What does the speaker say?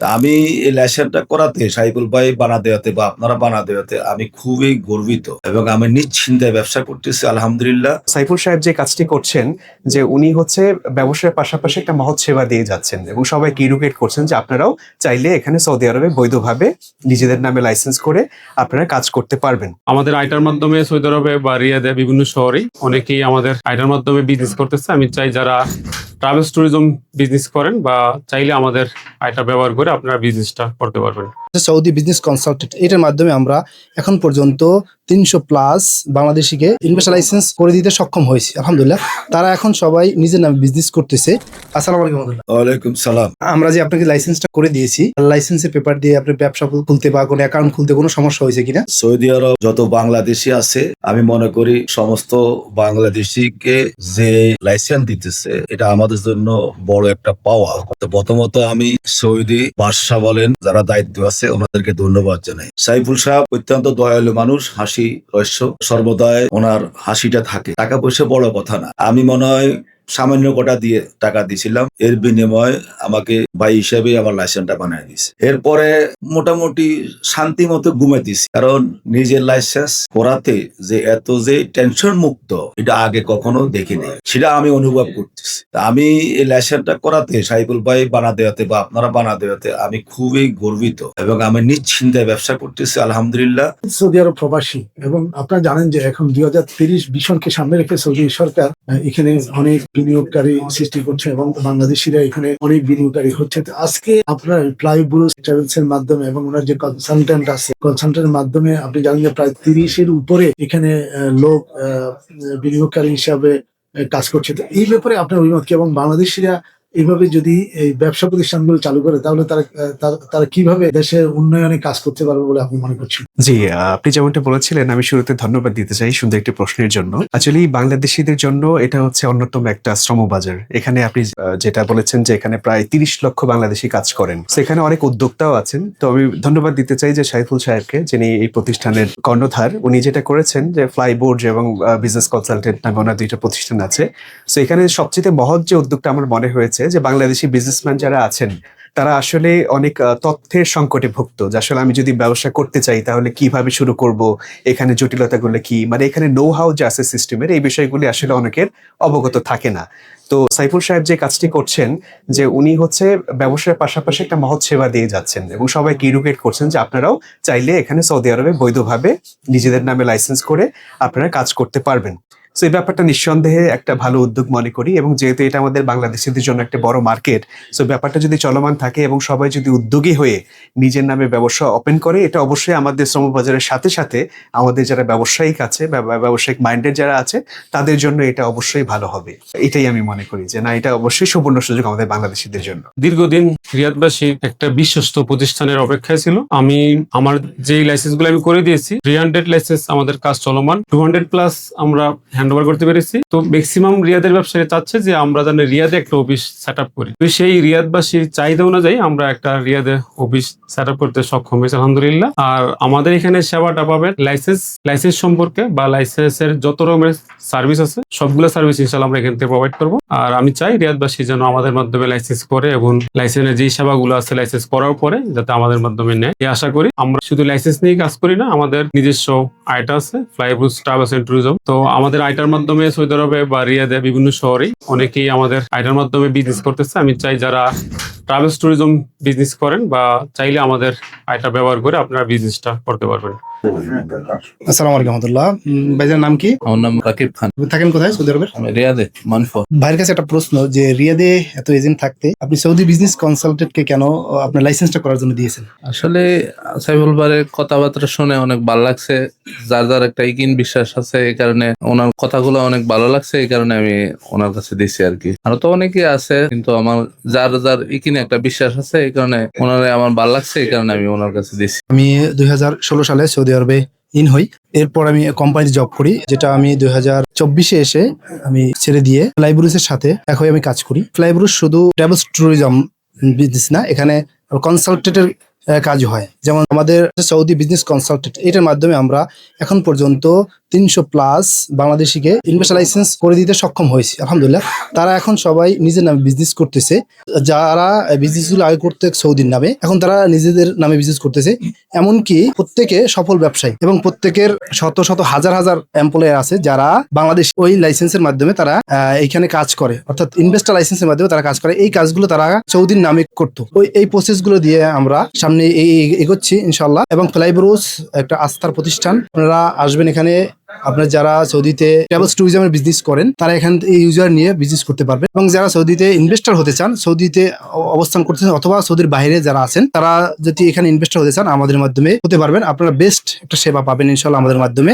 তা আমি এই লাইসেন্সটা করাতে সাইকুল ভাই বানা দেওয়াতে বা আপনারা বানা দেওয়াতে আমি খুবই গর্বিত এবং আমি নিশ্চিন্তায় ব্যবসা করতেছি আলহামদুলিল্লাহ। সাইফুল সাহেব যে কাজটি করছেন যে উনি হচ্ছে ব্যবসার পাশাপাশি একটা মহৎ সেবা দিয়ে যাচ্ছেন এবং সবাইকে ইডুকেট করছেন যে আপনারাও চাইলে এখানে সৌদি আরবে বৈধভাবে নিজেদের নামে লাইসেন্স করে আপনারা কাজ করতে পারবেন। আমাদের আইটার মাধ্যমে সৌদি আরবে বা রিয়াদে বিভিন্ন শহরে অনেকেই আমাদের আইটার মাধ্যমে বিজনেস করতেছে। আমি চাই যারা ট্রাভেলস ট্যুরিজম বিজনেস করেন বা চাইলে আমাদের আইটা ব্যবহার করে আপনারা বিজনেসটা করতে পারবেন। সৌদি বিজনেস কনসালটেন্ট এটার মাধ্যমে আমরা এখন পর্যন্ত তিনশো প্লাস বাংলাদেশিকে ইনভেস্টার লাইসেন্স করে দিতে সক্ষম হয়েছি আলহামদুলিল্লাহ। তারা এখন সবাই নিজের নামে বিজনেস করতেছে। আসসালামু আলাইকুম ওয়ালাইকুম সালাম। আমরা যে আপনাকে লাইসেন্সটা করে দিয়েছি লাইসেন্সের পেপার দিয়ে আপনি ব্যবসা খুলতে বা কোনো অ্যাকাউন্ট খুলতে কোনো সমস্যা হয়েছে কিনা? সৌদি আরব যত বাংলাদেশি আছে আমি মনে করি সমস্ত বাংলাদেশিকে যে লাইসেন্স দিতেছে এটা আমাদের জন্য বড় একটা পাওয়া তো প্রথমত আমি সৌদি বাদশাহ বলেন যারা দায়িত্ব আছে ওনাদেরকে ধন্যবাদ জানাই। সাইফুল সাহেব অত্যন্ত দয়ালু মানুষ, হাসি রস্য সর্বদায় ওনার হাসিটা থাকে। টাকা পয়সা বড় কথা না। আমি মনে হয় সামান্য কটা দিয়ে টাকা দিছিলাম। এর বিনিময়ে আমাকে ভাই হিসেবে আমার লাইসেন্সটা বানিয়ে দিছে। এরপরে মোটামুটি শান্তি মতো ঘুমাইতেছি কারণ নিজের লাইসেন্স করাতে যে এত যে টেনশন মুক্ত, এটা আগে কখনো দেখিনি। সেটা আমি অনুভব করতেছি। আমি এই লাইসেন্সটা করাতে সাইকুল ভাই বানা দেওয়াতে বা আপনারা বানা দেওয়াতে আমি খুবই গর্বিত এবং আমি নিশ্চিন্তায় ব্যবসা করতেছি, আলহামদুলিল্লাহ। সৌদি আরব প্রবাসী এবং আপনারা জানেন যে এখন দুই হাজার তিরিশ ভীষণকে সামনে রেখে সৌদি সরকার এখানে অনেক বিনিয়োগকারী সৃষ্টি করছে এবং বাংলাদেশিরা এখানে অনেক বিনিয়োগকারী হচ্ছে। আজকে আপনার প্লাই ব্রু ট্রাভেলস এর মাধ্যমে এবং ওনার যে কনসালটেন্ট আছে কনসালটেন্টের মাধ্যমে আপনি জানেন যে প্রায় তিরিশের উপরে এখানে লোক বিনিয়োগকারী হিসাবে কাজ করছে। তো এই ব্যাপারে আপনার অভিমত কি? এবং বাংলাদেশিরা এইভাবে যদি এই ব্যবসা প্রতিষ্ঠানগুলো চালু করে, তাহলে তারা, তারা- কীভাবে দেশের উন্নয়নে কাজ করতে পারবে বলে আপনি মনে করছেন? জি আপনি যেমনটা বলেছিলেন, আমি শুরুতে ধন্যবাদ দিতে চাই সুন্দর একটি প্রশ্নের জন্য। আসলে বাংলাদেশিদের জন্য এটা হচ্ছে অন্যতম একটা শ্রমবাজার। এখানে আপনি যেটা বলেছেন যে এখানে প্রায় তিরিশ লক্ষ বাংলাদেশি কাজ করেন। সেখানে অনেক উদ্যোক্তাও আছেন। তো আমি ধন্যবাদ দিতে চাই যে সাইফুল সাহেবকে, যিনি এই প্রতিষ্ঠানের কর্ণধার। উনি যেটা করেছেন যে ফ্লাইবোর্ড এবং বিজনেস কনসালটেন্ট নামে ওনার দুইটা প্রতিষ্ঠান আছে। তো এখানে সবচেয়ে মহৎ যে উদ্যোগটা আমার মনে হয়েছে যে বাংলাদেশি বিজনেসম্যান যারা আছেন, তারা আসলে অনেক তথ্যের সংকটে ভুক্ত। যে আসলে আমি যদি ব্যবসা করতে চাই, তাহলে কীভাবে শুরু করব? এখানে জটিলতাগুলো কি? মানে এখানে নো হাউ যে আছে সিস্টেমের এই বিষয়গুলি আসলে অনেকের অবগত থাকে না। তো সাইফুল সাহেব যে কাজটি করছেন, যে উনি হচ্ছে ব্যবসার পাশাপাশি একটা মহৎ সেবা দিয়ে যাচ্ছেন এবং সবাইকে ইডুকেট করছেন যে আপনারাও চাইলে এখানে সৌদি আরবে বৈধভাবে নিজেদের নামে লাইসেন্স করে আপনারা কাজ করতে পারবেন। তো এই ব্যাপারটা নিঃসন্দেহে একটা ভালো উদ্যোগ মনে করি এবং যেহেতু এটা আমাদের বাংলাদেশিদের জন্য একটা বড় মার্কেট সো ব্যাপারটা যদি চলমান থাকে এবং সবাই যদি উদ্যোগী হয়ে নিজের নামে ব্যবসা ওপেন করে, এটা অবশ্যই আমাদের শ্রমবাজারের সাথে সাথে আমাদের যারা ব্যবসায়িক আছে ব্যবসায়িক মাইন্ডেড যারা আছে, তাদের জন্য এটা অবশ্যই ভালো হবে। এটাই আমি মনে করি যে, না, এটা অবশ্যই সুবর্ণ সুযোগ আমাদের বাংলাদেশিদের জন্য। দীর্ঘদিন রিয়াদবাসী একটা বিশ্বস্ত প্রতিষ্ঠানের অপেক্ষায় ছিল। আমি আমার যে লাইসেন্স আমি করে দিয়েছি থ্রি হান্ড্রেড লাইসেন্স আমাদের কাজ চলমান। টু হান্ড্রেড প্লাস আমরা হ্যান্ড ওভার করতে পেরেছি। তো ম্যাক্সিমাম রিয়াদের ব্যবসায়ী চাচ্ছে যে আমরা যেন রিয়াদে একটা অফিস সেট আপ করি। তো সেই রিয়াদবাসীর চাহিদা অনুযায়ী আমরা একটা রিয়াদে অফিস সেট আপ করতে সক্ষম হয়েছি, আলহামদুলিল্লাহ। আর আমাদের এখানে সেবাটা পাবেন লাইসেন্স লাইসেন্স সম্পর্কে বা লাইসেন্সের যত রকমের সার্ভিস আছে, সবগুলো সার্ভিস ইনশাল্লাহ আমরা এখান থেকে প্রোভাইড করব। আর আমি চাই রিয়াদবাসী যেন আমাদের মাধ্যমে লাইসেন্স করে এবং লাইসেন্সের যে সেবাগুলো আছে লাইসেন্স করার পরে যাতে আমাদের মাধ্যমে নেয়। এই আশা করি আমরা শুধু লাইসেন্স নিয়ে কাজ করি না, আমাদের নিজস্ব আইটা আছে ফ্লাইবুস ট্রাভেলস এন্ড ট্যুরিজম তো আমাদের আইটার মাধ্যমে সৌদি আরবে বা রিয়াদে বিভিন্ন শহরে অনেকেই আমাদের আইটার মাধ্যমে বিজনেস করতেছে। আমি চাই যারা ট্রাভেলস ট্যুরিজম বিজনেস করেন বা চাইলে আমাদের আইটা ব্যবহার করে আপনারা বিজনেসটা করতে পারবেন। আসসালামু আলাইকুম রহমতুল্লাহ। উম, ভাইজার নাম কি? আমার নাম রাকিব খান। আপনি থাকেন কোথায়? সৌদি আরবের? রিয়াদে মানফা। ভাইয়ের কাছে একটা প্রশ্ন যে রিয়াদে এত এজেন্ট থাকতে আপনি সৌদি বিজনেস কনসালটেন্টকে কেন আপনার লাইসেন্সটা করার জন্য দিয়েছেন? আসলে সাইফুল ভাইয়ের কথাবার্তা শুনে অনেক ভালো লাগছে। যার যার একটা ইকিন বিশ্বাস আছে এই কারণে ওনার কথাগুলো অনেক ভালো লাগছে এই কারণে আমি ওনার কাছে দিছি আর কি। আরও তো অনেকে আছে কিন্তু আমার যার যার ইকিনে একটা বিশ্বাস আছে? এই কারণে ওনারে আমার ভালো লাগছে, এই কারণে আমি ওনার কাছে দিছি আমি দুই সালে সৌদি আরবে ইন হই। এরপর আমি কোম্পানিতে জব করি, যেটা আমি দুই হাজার চব্বিশে এসে আমি ছেড়ে দিয়ে ফ্লাইব্রুসের সাথে হয়ে আমি কাজ করি। ফ্লাইব্রুস শুধু ট্রাভেলস ট্যুরিজম বিজনেস না, এখানে কনসালটেন্টের কাজ হয়। যেমন আমাদের সৌদি বিজনেস কনসালটেন্ট এটার মাধ্যমে আমরা এখন পর্যন্ত তিনশো প্লাস বাংলাদেশিকে ইনভেস্টার লাইসেন্স করে দিতে সক্ষম হয়েছে, আলহামদুলিল্লাহ। তারা এখন সবাই নিজের নামে বিজনেস করতেছে। যারা বিজনেসগুলো আগে করতে সৌদির নামে, এখন তারা নিজেদের নামে বিজনেস করতেছে। এমনকি প্রত্যেকে সফল ব্যবসায়ী এবং প্রত্যেকের শত শত হাজার হাজার এমপ্লয়ার আছে যারা বাংলাদেশ ওই লাইসেন্সের মাধ্যমে তারা এইখানে কাজ করে। অর্থাৎ ইনভেস্টার লাইসেন্সের মাধ্যমে তারা কাজ করে। এই কাজগুলো তারা সৌদির নামে করতো। ওই, এই প্রসেসগুলো দিয়ে আমরা সামনে এগোচ্ছি ইনশাল্লাহ এবং ফ্লাইব্রোস একটা আস্থার প্রতিষ্ঠান। আপনারা আসবেন এখানে আপনার যারা সৌদিতে ট্রাভেলস ট্যুরিজমের বিজনেস করেন, তারা এখান এই ইউজার নিয়ে বিজনেস করতে পারবে। এবং যারা সৌদিতে ইনভেস্টর হতে চান, সৌদিতে অবস্থান করতে চান, অথবা সৌদির বাইরে যারা আছেন, তারা যদি এখানে ইনভেস্টর হতে চান, আমাদের মাধ্যমে হতে পারবেন। আপনারা বেস্ট একটা সেবা পাবেন ইনশাল্লাহ আমাদের মাধ্যমে।